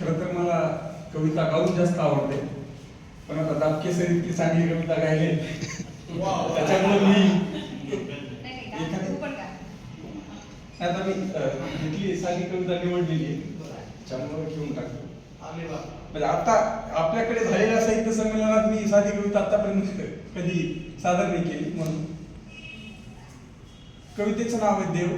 खरं तर मला कविता गाऊन जास्त आवडते. पण आता दाबकेसर इतकी चांगली कविता गायली. त्याच्यामुळे मी आता मी इथली साधी कविता निवडलेली आहे. त्यामुळे घेऊन टाकतो. म्हणजे आता आपल्याकडे झालेल्या साहित्य संमेलनात मी साधी कविता आतापर्यंत कधी सादर नाही केली म्हणून. कवितेचं नाव आहे देव.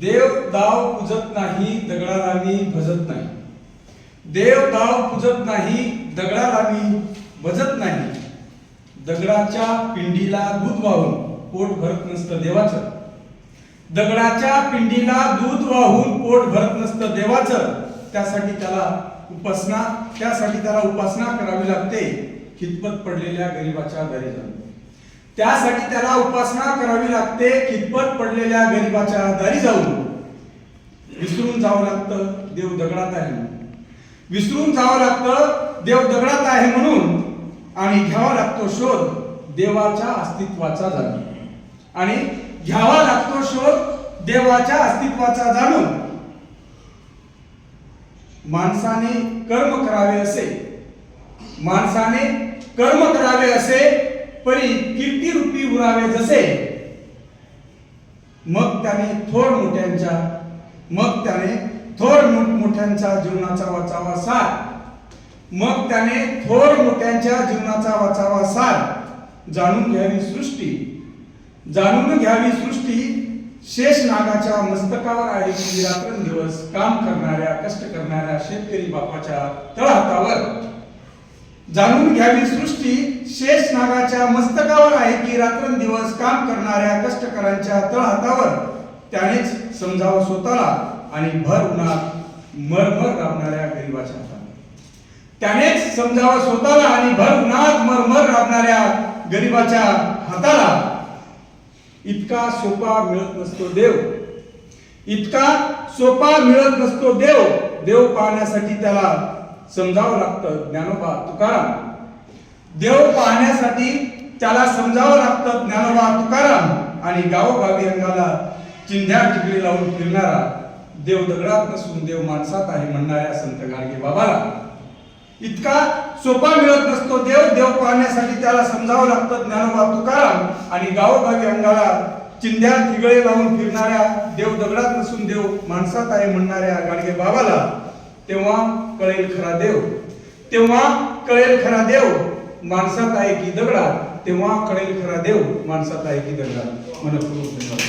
देव दाव पूजत नाही दगडालामी भजत नाही. देव दाव पूजत नाही दगडालामी भजत नाही. दगडाच्या पिंडीला दूध वाहून पोट भरत नसतं देवाचं. दगडाच्या पिंडीला दूध वाहून पोट भरत नसतं देवाचं. त्यासाठी त्याला उपासना त्यासाठी त्याला उपासना करावी लागते. खितपत पडलेल्या गरीबाच्या घरी जाऊन. त्यासाठी त्याला उपासना करावी लागते कितपत पडलेल्या गरीबाच्या दारी जाऊन. विसरून जावं लागतं देव दगडात आहे म्हणून. विसरून जावं लागतं देव दगडात आहे म्हणून. आणि घ्यावा लागतो शोध देवाच्या अस्तित्वाचा जाणून. आणि घ्यावा लागतो शोध देवाच्या अस्तित्वाचा जाणून. माणसाने कर्म करावे असे. माणसाने कर्म करावे असे परी कीर्ती रूपी उरावे जसे. मग त्याने थोर मोठ्यांच्या मग त्याने थोर मोठ्यांच्या जीवनाचा वाचावा सार. मग त्याने थोर मोठ्यांच्या जीवनाचा वाचावा सार. जाणून घ्यावी सृष्टी. जाणून घ्यावी सृष्टी शेष नागाच्या मस्तकावर आलेली रात्रंदिवस काम करणाऱ्या कष्ट करणाऱ्या शेतकरी बापाच्या तळहातावर. जाणून घ्यावी सृष्टी शेष नागाच्या मस्तकावर आहे की रात्रंदिवस काम करणाऱ्या कष्टकऱ्यांच्या तळहातावर. त्यानेच समजावं स्वतःला आणि भर उन्हात मरमर राबणाऱ्या गरीबाच्या त्यानेच समजावं स्वतःला आणि भर उन्हात मरमर राबणाऱ्या गरीबाच्या हाताला. इतका सोपा मिळत नसतो देव. इतका सोपा मिळत नसतो देव. देव पाहण्यासाठी त्याला समजावं लागतं ज्ञानोबा तुकाराम. देव पाहण्यासाठी त्याला समजावं लागतं ज्ञानोबा तुकाराम. आणि गावोगावी अंगाला चिंध्या टिकली लावून फिरणारा देव दगडात नसून देव माणसात आहे म्हणणाऱ्या संत गाडगे बाबाला. इतका सोपा मिळत नसतो देव देव पाहण्यासाठी त्याला समजावं लागतं ज्ञानोबा तुकाराम. आणि गावोगावी अंगाला चिंध्या तिगळे लावून फिरणाऱ्या देव दगडात नसून देव माणसात आहे म्हणणाऱ्या गाडगे बाबाला तेव्हा कळेल खरा देव. तेव्हा कळेल खरा देव माणसात आहे की दगडात तेव्हा कळेल खरा देव माणसात आहे की दगडात. मनपूर्वक धन्यवाद.